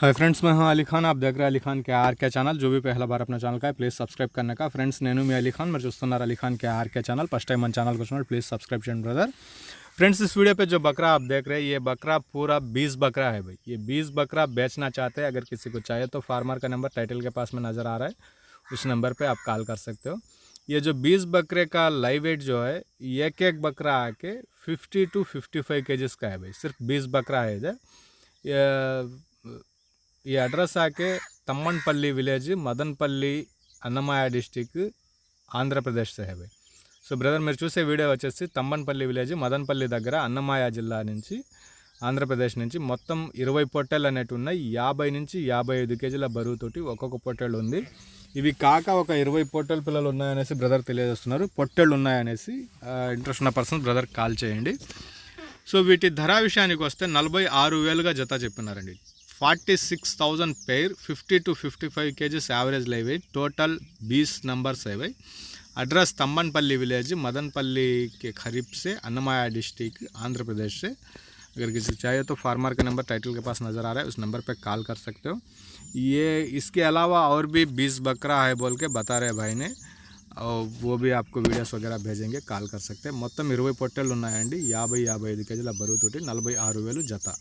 Hi friends मैं हूँ अली खान। आप देख रहे हैं Ali Khan K R K channel. जो भी पहला बार अपना चैनल का है प्लीज़ सब्सक्राइब करने का। फ्रेंड्स नैनू मैं अली खान, मैं चुस्तार Ali Khan K R K channel. First time मन चैनल को सुनो प्लीज़ सब्सक्राइब चैन ब्रदर फ्रेंड्स इस वीडियो पे जो बकरा आप देख रहे हैं, ये बकरा पूरा बीस बकरा है भाई। ये बीस बकरा बेचना चाहते हैं, अगर किसी को चाहिए तो फार्मर का नंबर टाइटल के पास में नज़र आ रहा है। उस नंबर पर आप कॉल कर सकते हो। ये जो बीस बकरे का लाइव वेट जो है एक एक बकरा आके फिफ्टी टू फिफ्टी फाइव का है भाई। सिर्फ़ बीस बकरा है इधर। ఈ అడ్రస్ ఆకే తమ్మన్పల్లి విలేజ్ మదన్పల్లి అన్నమాయ డిస్టిక్ ఆంధ్రప్రదేశ్ సే సో బ్రదర్ మీరు చూసే వీడియో వచ్చేసి తమ్మన్పల్లి విలేజ్ మదన్పల్లి దగ్గర అన్నమాయ జిల్లా నుంచి ఆంధ్రప్రదేశ్ నుంచి మొత్తం ఇరవై పొట్టెలు అనేవి ఉన్నాయి. యాభై నుంచి యాభై ఐదు కేజీల బరువుతోటి ఒక్కొక్క పొట్టేళ్ళు ఉంది. ఇవి కాక ఒక ఇరవై పొట్టెలు పిల్లలు ఉన్నాయనేసి బ్రదర్ తెలియజేస్తున్నారు. పొట్టెళ్ళు ఉన్నాయనేసి ఇంట్రెస్ట్ ఉన్న పర్సన్ బ్రదర్ కాల్ చేయండి. సో వీటి ధర విషయానికి వస్తే నలభై ఆరు వేలుగా జత చెప్పినారండి. Forty six thousand pair fifty two fifty five KGs యావరేజ్లు అవి టోటల్ బీస్ నంబర్స్ అవి एड्रेस तम्बनपल्ली विलेज मदनपल्ली के खरीफ से अन्नमाया डिस्ट्रिक्ट आंध्र प्रदेश से अगर किसी चाहिए तो फार्मर का नंबर टाइटल के पास नज़र आ रहा है उस नंबर पर कॉल कर सकते हो ये इसके अलावा और भी बीस बकरा है बोल के बता रहे भाई ने और वो भी आपको वीडियोस वगैरह भेजेंगे कॉल कर सकते हैं इरवे पोटेल పొట్టెలు ఉన్నాయండి याबई యాభై ఐదు కేజీల బరువుతోటి तो नलब వేలు जता